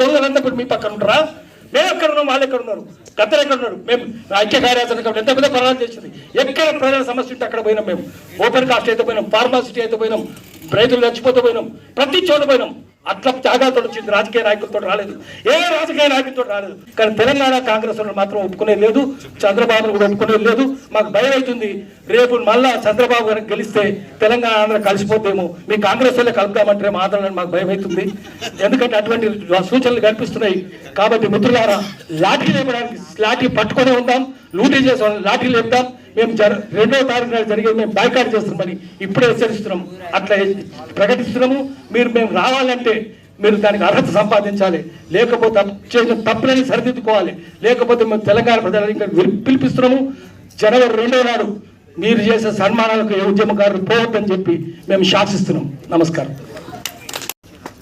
దొంగలంతా ఇప్పుడు మీ పక్కన ఉంటారా? మేము ఎక్కడ ఉన్నాం వాళ్ళు ఎక్కడ ఉన్నారు? గద్దరు ఎక్కడ ఉన్నారు? మేము ఐక్య కార్యాచరణ కమిటీ ఎంత పెద్ద ప్రయాణం చేసింది? ఎక్కడ ప్రజల సమస్య ఉంటే అక్కడ పోయినాం మేము. ఓపెన్ కాస్ట్ అయితే పోయినాం ఫార్మాసిటీ అయితే పోయినాం రైతులు చచ్చిపోతే పోయినాం ప్రతి చోట పోయినాం. అట్లా త్యాగాలతో వచ్చింది రాజకీయ నాయకులతో రాలేదు. ఏ రాజకీయ నాయకులతో రాలేదు. కానీ తెలంగాణ కాంగ్రెస్ వాళ్ళు మాత్రం ఒప్పుకునేది లేదు చంద్రబాబు కూడా ఒప్పుకునేది లేదు. మాకు భయం అవుతుంది. రేపు మళ్ళా చంద్రబాబు గారికి గెలిస్తే తెలంగాణ ఆంధ్ర కలిసిపోతేమో మీ కాంగ్రెస్ వాళ్ళే కలుపుతామంటే మాత్రం మాకు భయం అవుతుంది. ఎందుకంటే అటువంటి సూచనలు కనిపిస్తున్నాయి. కాబట్టి మిత్రులారా లాఠీ లేపడానికి లాఠీ పట్టుకొని ఉందాం. లూటీ చేసే లాఠీ లేపుదాం. మేము జర రెండో తారీఖు నాడు జరిగేది మేము బాయ్కాట్ చేస్తున్నామని ఇప్పుడే హెచ్చరిస్తున్నాము అట్లా ప్రకటిస్తున్నాము. మీరు మేము రావాలంటే మీరు దానికి అర్హత సంపాదించాలి. లేకపోతే తప్పు- చేసిన తప్పులని సరిదిద్దుకోవాలి. లేకపోతే మేము తెలంగాణ ప్రజలను ఇంకా పిలిపిస్తున్నాము. జనవరి రెండో నాడు మీరు చేసే సన్మానాలకు ఏ ఉద్యమకారులు పోవద్దని చెప్పి మేము శాసిస్తున్నాం. నమస్కారం.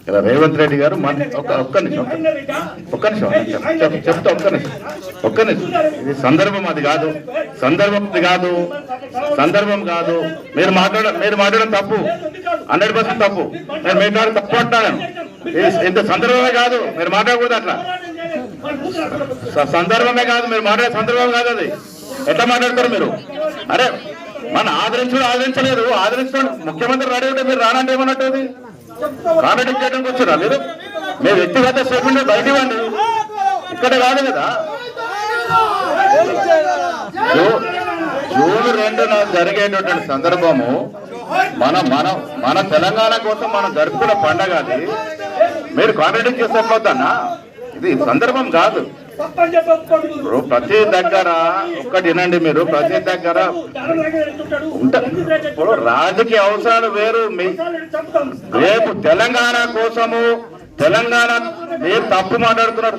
ఇలా రేవంత్ రెడ్డి గారు మన ఒక్క ఒక్క నిమిషం ఒక్క నిమిషం చెప్- చెప్- చెప్తా ఒక్క నిమిషం ఒక్క నిమిషం. ఇది సందర్భం అది కాదు. సందర్భం అది కాదు. సందర్భం కాదు. మీరు మాట్లాడ మీరు మాట్లాడడం తప్పు. హండ్రెడ్ పర్సెంట్ తప్పు. నేను మాట్లాడడం తప్పు అంటాను. ఇది ఇంత సందర్భమే కాదు. మీరు మాట్లాడకూడదు అట్లా. సందర్భమే కాదు. మీరు మాట్లాడే సందర్భం కాదు అది. ఎట్లా మాట్లాడతారు మీరు? అరే మన ఆదరించడం ఆదరించలేదు. ఆదరించడం ముఖ్యమంత్రి రెడీ మీరు రానంటే ఏమన్నట్టు అది? కామెంట్ చేయడానికి వచ్చారా మీరు? మీ వ్యక్తిగత స్టేట్మెంట్ బయట ఇవ్వండి ఇక్కడ కాదు కదా. జూన్ రెండున జరిగేటటువంటి సందర్భము మన మన మన తెలంగాణ కోసం మనం జరుపుకున్న పండగ అది. మీరు కాంట్రాక్ట్ చేసేట్లవుతానా ఇది సందర్భం కాదు. ఇప్పుడు ప్రతి దగ్గర ఒక్కటి వినండి మీరు ప్రతి దగ్గర ఉంట- ఇప్పుడు రాజకీయ అవసరాలు వేరు. మీ రేపు తెలంగాణ కోసము తెలంగాణ మీరు తప్పు మాట్లాడుతున్నారు.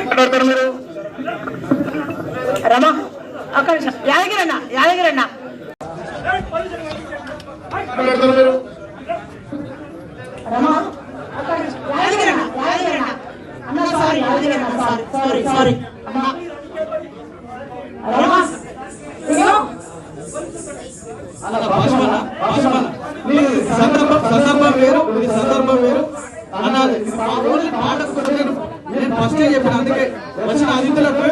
మాట్లాడతారు మీరు రమా ఒక్క నిమిషం. యాదగిరి సారీ సారీ సారీ సందర్భం సందర్భం వేరు మీ సందర్భం వేరు అన్నది ఓన్లీ పాటకు నేను నేను ఫస్ట్ చెప్పిన అందుకే వచ్చిన అతిథులకు